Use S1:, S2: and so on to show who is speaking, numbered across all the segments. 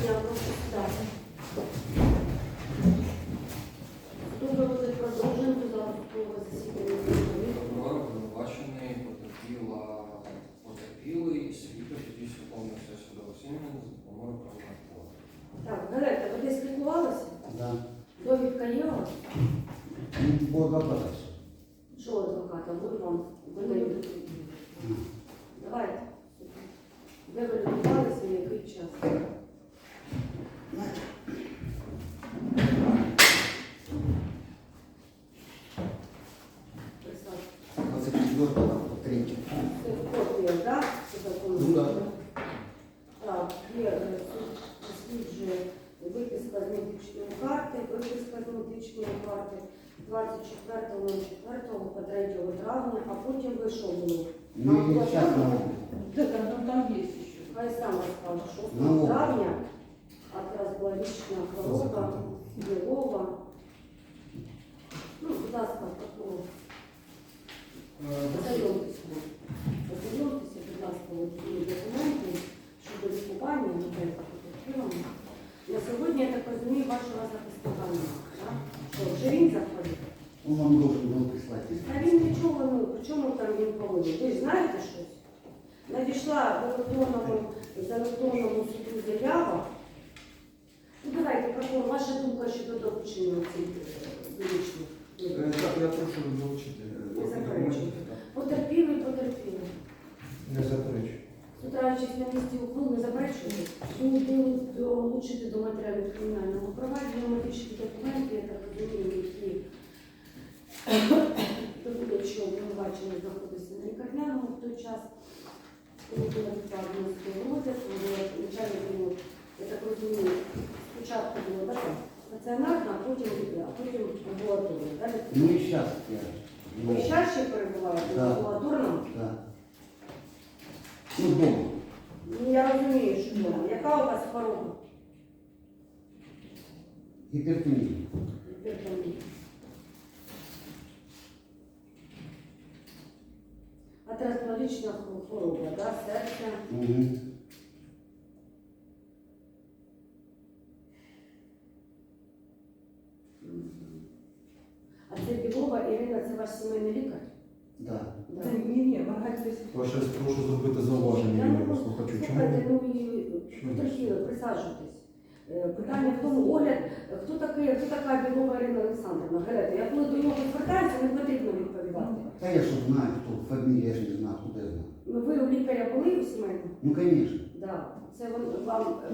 S1: дня, прошу сідати. Дуже буде продовжено зараз засідання.
S2: Прокурор обвинувачений потерпіла потерпілий і свідок, який повне все судове засідання за допомогою правового поля.
S1: Так, Галерта, ви десь спілкувалися?
S3: Да.
S1: Довідка є у вас?
S3: Ну, по.
S1: Що адвоката? Буду вам видають. Давайте. Де ви лікувалися і який час? Присадьте.
S3: 24 по 3.
S1: Це копія, так? Це закону.
S3: Ну, да.
S1: Так, є е, суд досліджує виписка з медичної карти, виписка з медичної карти 24.04 по 3 травня, а потім вийшов.
S3: Ну,
S4: Да, там, там, там есть.
S1: Хай сам розкаже, 6
S3: Ну.
S1: травня, а якраз була річна хвороба, Білова. Ну, будь ласка, такого. Познайомтеся. Познайомтеся, будь ласка, от ці документи щодо лікування дітей та потерпілими. На сьогодні, я так розумію, вашого захисника немає, так? Що, вже він
S3: Он вам должен был прислать.
S1: Та він нічого, ну, при чому там він повинен? Ви ж знаєте щось? Надійшла в електронному, з електронному суду заява. Ну, давайте, прокурор, ваша думка щодо долучення цих вирішень.
S5: Е, Так, я прошу долучити
S1: Не
S5: е,
S1: заперечуйте. Потерпіли, потерпіли.
S5: Не заперечую.
S1: Сутраючись на місці ухвали, не заперечуєте, суду долучити до матеріалів кримінального провадження медичні документи, я так розумію, які доводять, що обвинувачений знаходився на лікарняному в той час, коли судовий розгляд, коли начальник було, я так розумію, спочатку було так, стаціонарно, а потім, а потім амбулаторно.
S3: Ну и сейчас я.
S1: ви
S3: Ну,
S1: ще перебуваєте в амбулаторному?
S3: Да. Ну, дома.
S1: Ну, я розумію, що вдома. Яка у вас хвороба?
S3: Гипертония.
S1: Гіпертонія. Атеросклерична хвороба, да? серця.
S3: Угу.
S1: А це Білова Ірина, це ваш сімейний лікар?
S3: Да.
S1: Да.
S4: Да, не, не, Маргарита
S6: Ваше прошу зробити зауваження
S1: Я не
S6: Юрію
S1: можу.
S6: слухачу.
S1: Слухайте,
S6: Чому?
S1: ну і потерпіли, присаджуйтесь. Е, Питання в тому, огляд, хто такий, хто така Білова Ірина Олександрівна? Герета, я коли до нього звертаюся, не потрібно відповідати.
S3: Да я что знаю, кто фамилия, я же не знаю, откуда я знаю.
S1: Ну, ви у лікаря були у сімейному?
S3: Ну, конечно.
S1: Да, це вам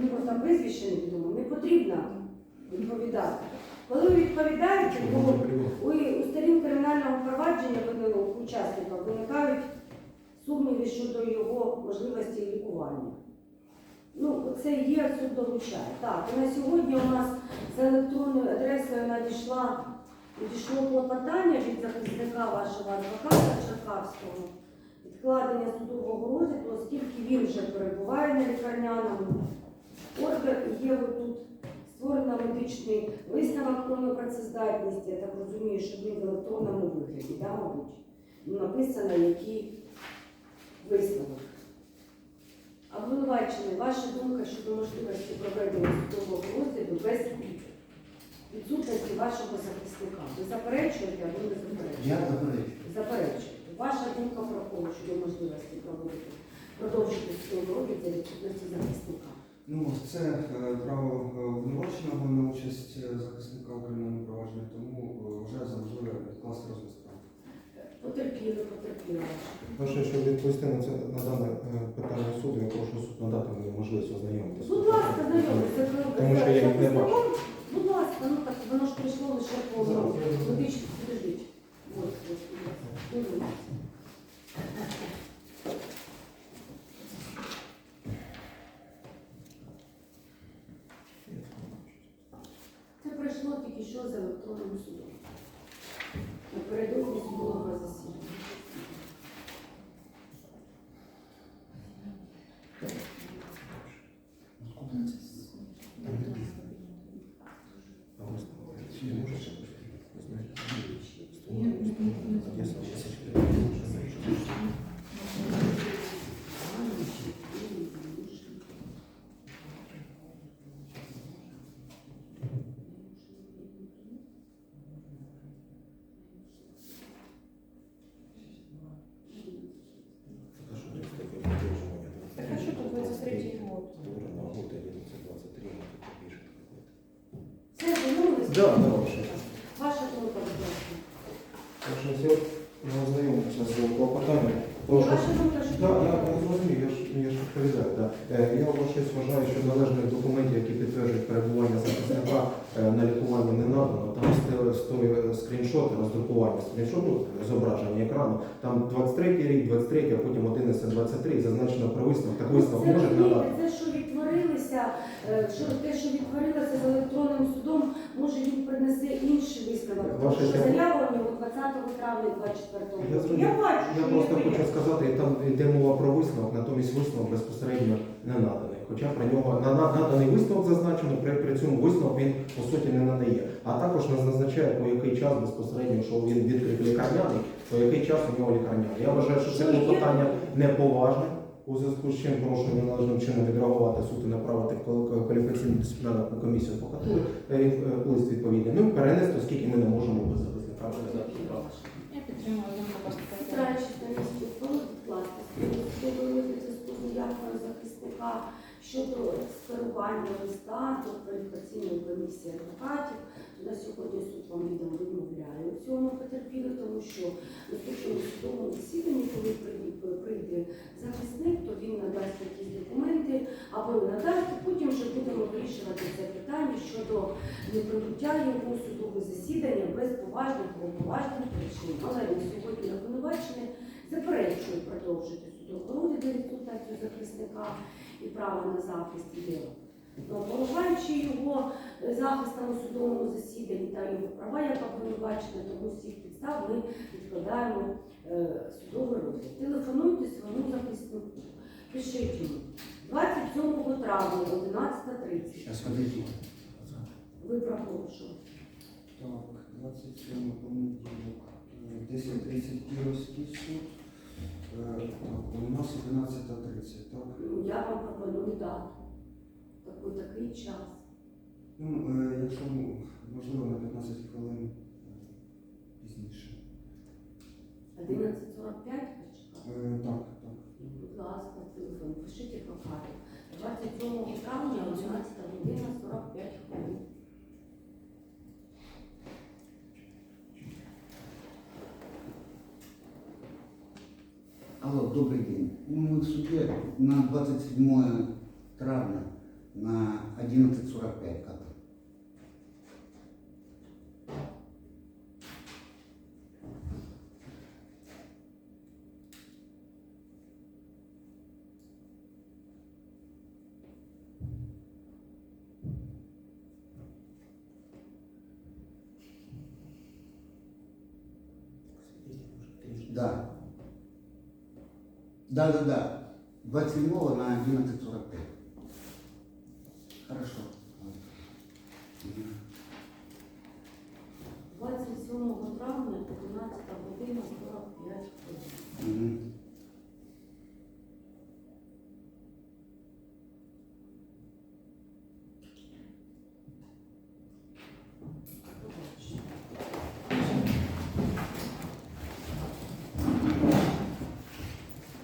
S1: ну, просто прізвище не відомо, не потрібно відповідати. Коли ви відповідаєте, то у, у сторін кримінального провадження ну, учасника виникають сумніви щодо його можливості лікування. Ну, це є суд долучає. Так, на сьогодні у нас за електронною адресою надійшла надійшло клопотання від захисника вашого адвоката Черкавського відкладення судового розгляду, оскільки він вже перебуває на лікарняному. Ордер є отут створено медичний висновок про непрацездатність. Я так розумію, що він в електронному вигляді, да, мабуть. Ну, Написано, який висновок. Обвинувачений, ваша думка щодо можливості проведення судового розгляду без відсутності вашого захисника. Ви заперечуєте або не заперечуєте?
S3: Я заперечу.
S1: Заперечуєте. Ваша думка про кого щодо можливості проводити продовжити судовий розгляд за відсутності захисника.
S5: Ну, це е, право е, обвинуваченого на участь е, захисника у кримінальному провадженні, тому е, вважаю за можливе відкласти розгляд.
S1: Потерпіли, потерпіли ваша.
S6: Ваше, щоб відповісти на це на дане е, питання суду, я прошу суд надати мені можливість ознайомитися.
S1: Будь ласка, знайомтеся.
S6: Тому що я їх не бачу.
S1: Будь ласка, ну так воно ж прийшло лише по
S6: Зараз.
S1: Підождіть. От, от, будь Це пройшло тільки що за електронним судом. Напередодні судового засідання.
S3: Откуда это?
S6: А ви знаєте, чи можете? Ви знаєте, я сам тисяч
S4: год.
S6: Наверное, на год 11-23, может, это пишет какой-то.
S1: Все домовились?
S6: Да, да, вообще.
S1: Ваша
S6: що я не ознайомився з клопотанням.
S1: Ваша думка, що
S6: Да, да, не зрозумів, я ж я ж відповідаю. Да. Е, Я щось вважаю, що належних документів, які підтверджують перебування захисника е, на лікуванні не надано. Там стоїть скріншот, роздрукування скріншоту, зображення екрану. Там 23 рік, 23, а потім 11, 23, зазначено про висновок. Так висновок може надати.
S1: Це, що відтворилося, е, що те, що відтворилося з електронним судом, може він принесе інший висновок.
S6: Ваше
S1: що
S6: тема.
S1: 20 травня 24 року.
S6: Я
S1: бачу,
S6: Я просто
S1: є
S6: хочу сказати, там йде мова про висновок, натомість висновок безпосередньо не наданий. Хоча про нього на, на- наданий висновок зазначено, при, при цьому висновок він по суті не надає. А також не зазначає, по який час безпосередньо, що він відкрив лікарняний, по який час у нього лікарняний. Я вважаю, що це
S1: є?
S6: неповажне. У зв'язку з чим прошу неналежним чином відреагувати суд і направити в квал- кваліфікаційну дисциплінарну комісію прокуратури е, е, лист відповідний. Ну і перенести, оскільки ми не можемо без справу.
S7: Я підтримую думку
S1: захисника щодо скерування листа до кваліфікаційної комісії адвокатів. На сьогодні суд вам відмовляє у цьому потерпілі, тому що на наступному судовому засіданні, коли прийде, прийде захисник, то він надасть якісь документи або не потім вже будемо вирішувати це питання щодо неприбуття його у судове засідання без поважних поважних причин. Але на сьогодні обвинувачений заперечує продовжити судову розгляд результатів захисника і право на захист є. Поважаючи його е, захистом у судовому засіданні та його права як обвинувачення, тому цих підстав ми відкладаємо е, судовий розгляд. Телефонуйте своєму захиснику. Пишіть йому 27 травня 11.30.
S3: Сейчас, подожди.
S1: Ви проголошували.
S5: Так, 27 понеділок, е, 10.30 Кіровський суд. Е, Так, у нас 11.30, так?
S1: Ну, я вам пропоную дату. Такий такий час.
S5: Ну, е, якщо ну, можливо на 15 хвилин е, пізніше.
S1: 11.45 телефон, пишіть адвокату. 27 травня 11 година 45 хвилин.
S3: Алло, добрый день. Мы в суде на 27 травня на 11.45 Да. Да, да, да. 27 на 11.45. Хорошо.